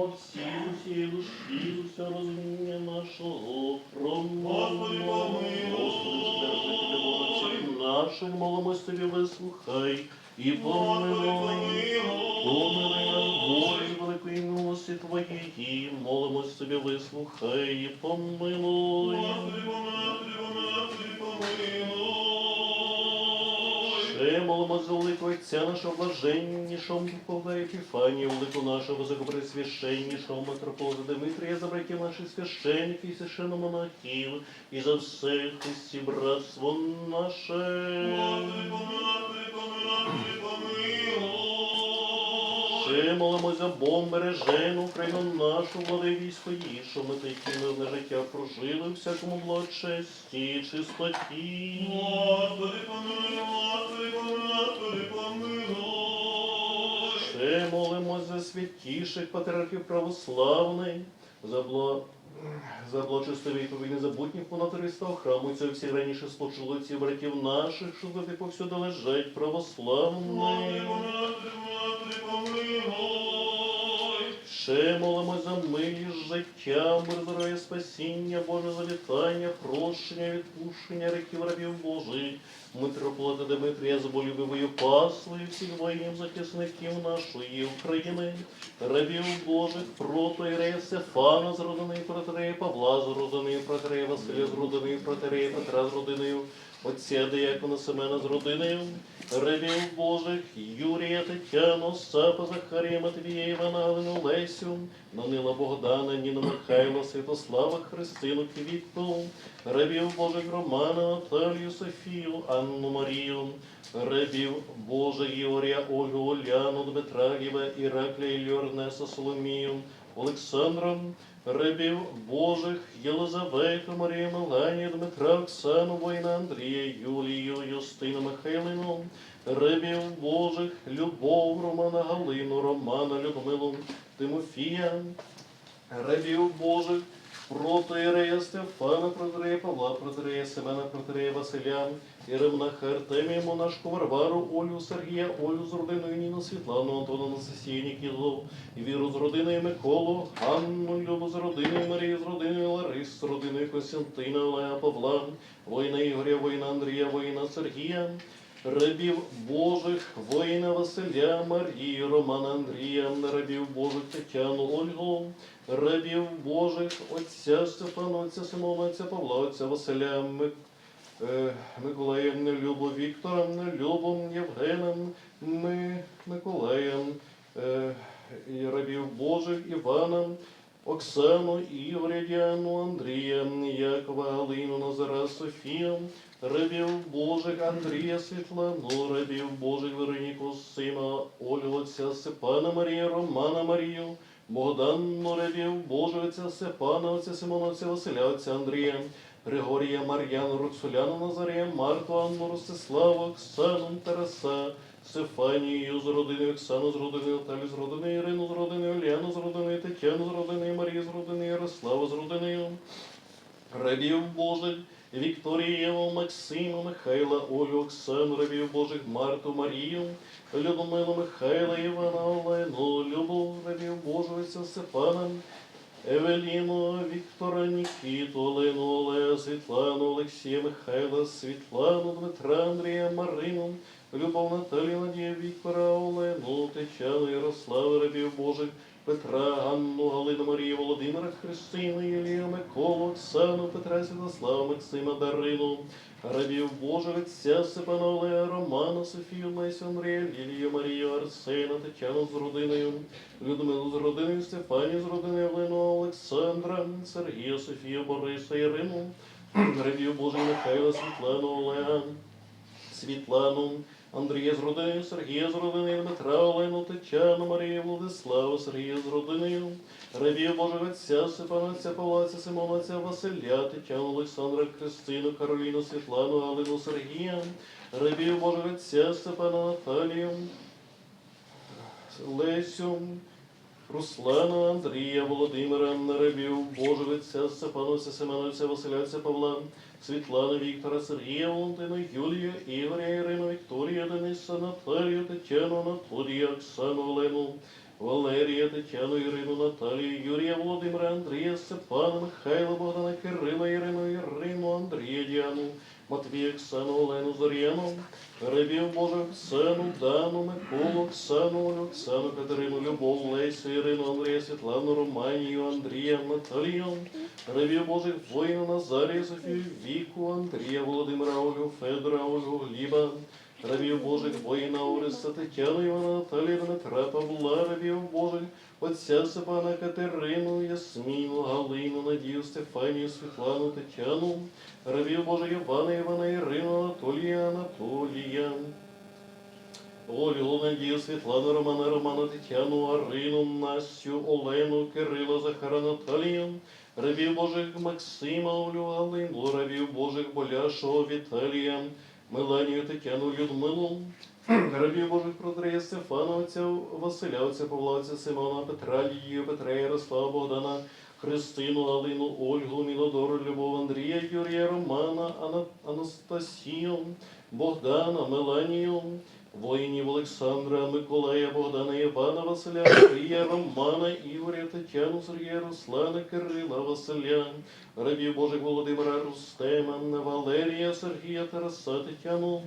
во всі усі душі, все розуміння нашого Господи, помилуй. Господи, наших молимось тобі вислухай і помилуй. помилуй. Помилуй нам волі великої милості Твоєї, молимось тобі вислухай і помилуй, великого Отця нашого блаженнішого Микола Епіфанія, велику нашого високопресвященнішого митрополита Дмитрія, за братів наших священників і священномонахів, і за все Христі братство наше. Ще молимося, за Бог бережену Україну нашу, влади військо її, що ми такі мирне життя прожили у всякому благочесті, чистоті. Господи, помилуй, Господи, помилуй, помилуй. Ще молимося, за святіших патріархів православних, за бла... за благочестиві відповідь незабутніх монатористів храму цього всі раніше спочили ці братів наших, що ти повсюди лежать Господи, Ще молимо за милість життя, здоров'я, спасіння, Боже завітання, прощення, відпущення реків рабів Божих, митрополита Дмитрія з болюбивою паслою всіх воїнів захисників нашої України, рабів Божих, прото Ірея Стефана з родиною протерея Павла з родиною протерея Василя з родиною протерея Петра з родиною, отця Деякона Семена з родиною, рабів Божих, Юрія, Тетяну, Остапа, Захарія, Матвія, Івана, Галину, Лесю, Данила Богдана, Ніну Михайла, Святослава, Христину, Квітку, рабів Божих Романа, Наталію, Софію, Анну Марію, рабів Божих Ігоря, Ольгу, Оляну, Дмитра, Іллю, Ернеса, Соломію, Олександра, Рибів Божих, Єлизавету, Марію, Меланію, Дмитра, Оксану, воїна Андрія, Юлію, Юстину, Михайлину, Рибів Божих, Любов, Романа, Галину, Романа, Людмилу, Тимофія, Рибів Божих, протоірея Стефана, протирея Павла, протирея Семена, протирея Василя, Єремнаха, Артемія, Монашку, Варвару, Олю, Сергія, Олю з родиною Ніну, Світлану, Антона, Насесію, Нікізу, і Віру з родиною Миколу, Анну, Любу з родиною Марію, з родиною Ларис, з родиною Костянтина, Олега, Павла, воїна Ігоря, воїна Андрія, воїна Сергія, рабів Божих, воїна Василя, Марії, Романа Андрія, рабів Божих Тетяну, Ольгу, рабів Божих, отця Стефана, отця Симона, отця Павла, отця Василя, Мик... е, Миколая, Любу, Віктора, Любу, Євгена, Ми... Миколая, е, рабів Божих, Івана, Оксану, Ігоря, Діану, Андрія, Якова, Галину, Назара, Софію, рабів Божих, Андрія, Світлану, рабів Божих, Вероніку, Сина, Ольгу, отця Степана, Марія, Романа, Марію, Богдану, рабів Божих, отця Степана, отця Симона, отця Василя, отця Андрія, Григорія, Мар'яну, Роксоляну, Назарія, Марту, Анну, Ростиславу, Оксану, Тараса, Стефанію з родиною Оксану, з родиною Наталю, з родиною Ірину, з родиною Оляну, з родиною Тетяну, з родиною Марії, з родиною Ярославу, з родиною рабів Божих, Вікторієву, Максима, Михайла, Олю, Оксану, рабів Божих, Марту, Марію, Людмилу, Михайла, Івана, Олену, Любов, рабів Божого, Степана, Евеліну, Віктора, Нікіту, Олену, Олега, Світлану, Олексія, Михайла, Світлану, Дмитра, Андрія, Марину, Любов, Наталію, Надія, Віктора, Олену, Тетяну, Ярослава, рабів Божих, Петра, Ганну, Галину, Марію, Володимира, Христину, Єлію, Миколу, Оксану, Петра, Святослава, Максима, Дарину, рабів Божих, Отця, Степана, Олега, Романа, Софію, Лесю, Андрія, Лілію, Марію, Арсена, Тетяну з родиною, Людмилу з родиною, Стефанію з родиною, Олену, Олександра, Сергія, Софію, Бориса, Ірину, рабів Божих, Михайла, Світлану, Олега, Світлану, Андрія з родиною, Сергія з родиною, Дмитра, Олену, Тетяну, Марію, Владиславу, Сергія з родиною, рабів Божого Отця, Степана, Отця Павла, Отця Симона, Отця Василя, Тетяну, Олександра, Христину, Кароліну, Світлану, Галину, Сергія, Божого Отця, Степана, Наталію, Лесю, Руслана, Андрія, Володимира, рабів Божого Отця, Степана, Отця Семена, Отця Василя, Павла, Світлана, Віктора, Сергія, Валентину, Юлію, Ігоря, Ірину, Вікторію, Дениса, Наталію, Тетяну, Анатолія, Оксану, Олену, Валерія, Тетяну, Ірину, Наталію, Юрія, Володимира, Андрія, Степана, Михайла, Богдана, Кирила, Ірину, Ірину, Андрія, Діану, Матвія, Оксану, Олену, Зор'яну, Рабів Божих, Оксану, Дану, Миколу, Оксану, Олю, Оксану, Катерину, Любов, Лесю, Ірину, Андрія, Світлану, Романію, Андрія, Наталію, Рабів Божих, воїна, Назарія, Софію, Віку, Андрія, Володимира, Олю, Федора, Ольгу, Гліба, Рабів Божих, воїна, Ориста, Тетяну, Івана, Наталію, Дмитра, Павла, Рабів Божих, Отця Степана, Катерину, Ясміну, Галину, Надію, Стефанію, Світлану, Тетяну, Рабів Божих, Івана, Івана, Ірину, Анатолія, Анатолія. Ольгу, Надію, Світлану, Романа, Романа, Тетяну, Арину, Настю, Олену, Кирила, Захара, Наталію, Рабів Божих Максима, Олю, Галину, Рабів Божих Боляшого, Віталія, Меланію, Тетяну, Людмилу, Рабів Божих Протрея Стефана, отця Василя, отця Павла, отця Симона, Петра, Лідію, Петра, Ярослава, Богдана, Христину, Галину, Ольгу, Мілодору, Любов, Андрія, Юрія, Романа, Ана- Анастасію, Богдана, Меланію, воїнів Олександра, Миколая, Богдана, Івана, Василя, Андрія, Романа, Ігоря, Тетяну, Сергія, Руслана, Кирила, Василя, рабів Божих Володимира, Рустема, Валерія, Сергія, Тараса, Тетяну,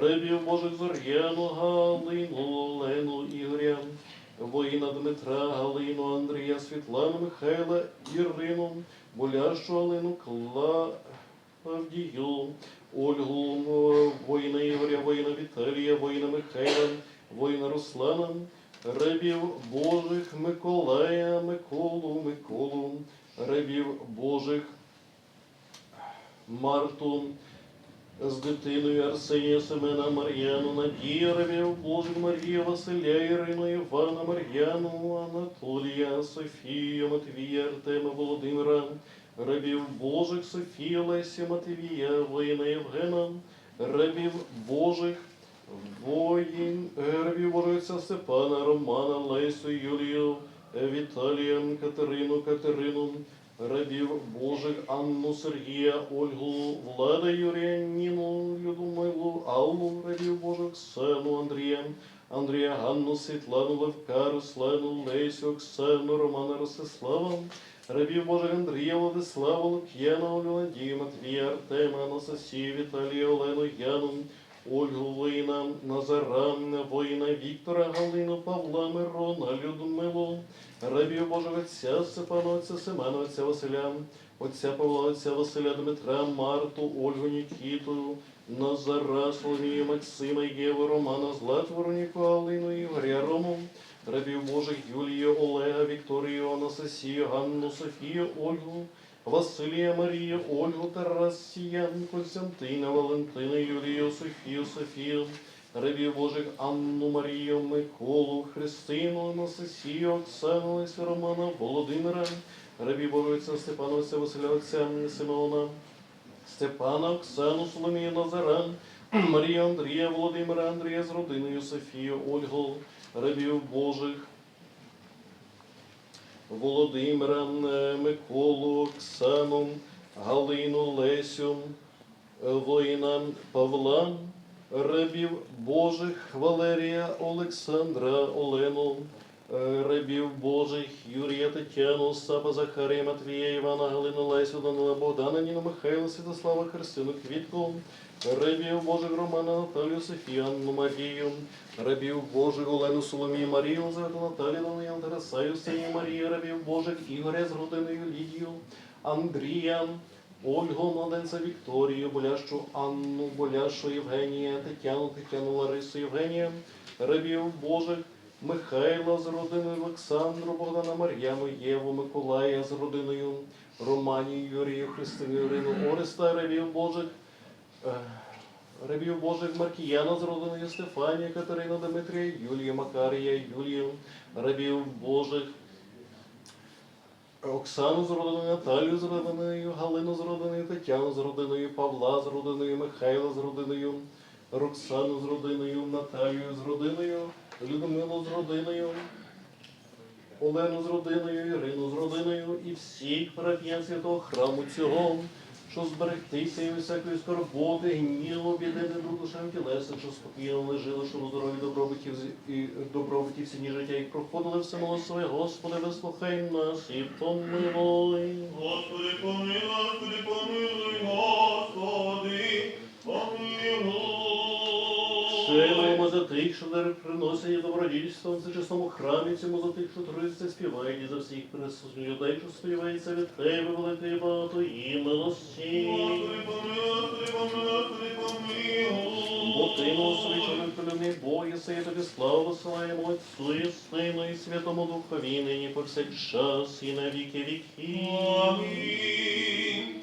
рабів Божих Зор'яну, Галину, Олену, Ігоря, воїна Дмитра, Галину, Андрія, Світлану, Михайла, Ірину, Боляшу, Алину, Клавдію, Ольгу, воїна Віталія, воїна Михайла, воїна Руслана, рабів Божих Миколая, Миколу, Миколу, рабів Божих Марту, з дитиною Арсенія Семена Мар'яну, Надія Рабів Божих Марія, Василя, Ірину, Івана, Мар'яну, Анатолія, Софію, Матвія, Артема, Володимира, рабів Божих Софія, Леся, Матвія, воїна Євгена, рабів Божих воїн, рабів Божих Степана, Романа, Лесю, Юлію, Віталія, Катерину, Катерину, рабів Божих Анну, Сергія, Ольгу, Влада, Юрія, Ніну, Людмилу, Аллу, рабів Божих Оксану, Андрія, Андрія, Ганну, Світлану, Левка, Руслану, Лесю, Оксану, Романа, Ростислава, рабів Божих Андрія, Владислава, Лук'яна, Надію, Матвія, Артема, Анастасію, Віталія, Олену, Яну, Ольгу, воїна, Назара, воїна Віктора, Галину, Павла, Мирона, Людмилу, рабів Божого Отця, Степана, Отця Семена, Отця Василя, Отця Павла, Отця Василя, Дмитра, Марту, Ольгу, Нікіту, Назара, Соломію, Максима, Єву, Романа, Злату, Вероніку, Алину, Ігоря, Рому, рабів Божих Юлію, Олега, Вікторію, Анастасію, Ганну, Софію, Ольгу, Василія, Марію, Ольгу, Тарасія, Константина, Валентина, Юлію, Софію, Софію, рабів Божих Анну, Марію, Миколу, Христину, Анастасію, Оксану, Лесю, Романа, Володимира, Божих Отця Степана, Отця Василя, Отця Симеона, Степана, Оксану, Соломію, Назара, Марію, Андрія, Володимира, Андрія з родиною, Софію, Ольгу, рабів Божих, Володимира, е, Миколу, Оксану, Галину, Лесю, е, воїна Павла, рабів Божих Валерія, Олександра, Олену, е, рабів Божих Юрія, Тетяну, Сапа, Захарія, Матвія, Івана, Галину, Лесю, Данила, Богдана, Ніну, Михайла, Святослава, Христину, Квітку, рабів Божих Романа, Наталію, Софію, Анну, Марію, рабів Божих Олену, Соломію, Марію, Лизавету, Наталію, Даниїл, Тараса, Юсинію, Марію, рабів Божих Ігоря з родиною Лідію, Андрія, Ольгу, младенця Вікторію, Болящу Анну, Боляшу Євгенія, Тетяну, Тетяну, Ларису, Євгенія, рабів Божих Михайла з родиною Олександру, Богдана Мар'яну, Єву, Миколая з родиною Романію, Юрію, Христину, Ірину, Ореста, рабів Божих, рабів Божих Маркіяна з родиною Стефанія, Катерина, Дмитрія, Юлію, Макарія, Юлію, рабів Божих Оксану з родиною, Наталію з родиною, Галину з родиною, Тетяну з родиною, Павла з родиною, Михайла з родиною, Роксану з родиною, Наталію з родиною, Людмилу з родиною, Олену з родиною, Ірину з родиною і всіх парафіян святого храму цього. Що зберегтися і всякої скорботи, гніву, біди, недуг душам тілесен, що спокійно лежили, що у здоров'ї добробутів з- і добробутів сіні життя їх проходили все своє, Господи, вислухай нас і помилуй. Господи, помилуй, Господи, помилуй, Господи, помилуй. За тих, що дари приносять добродійство в чесному храмі цьому, за тих, що труються, співають, і за всіх присутніх людей, що сподівається від Тебе, великої багатої милості. Господи, помилуй, помилуй, помилуй. Бо ти, милостивий чоловік, полюбний Бог, єси, і тобі славу посилаємо Отцу і Сину і Святому Духові, нині повсякчас і на віки віків. Амінь.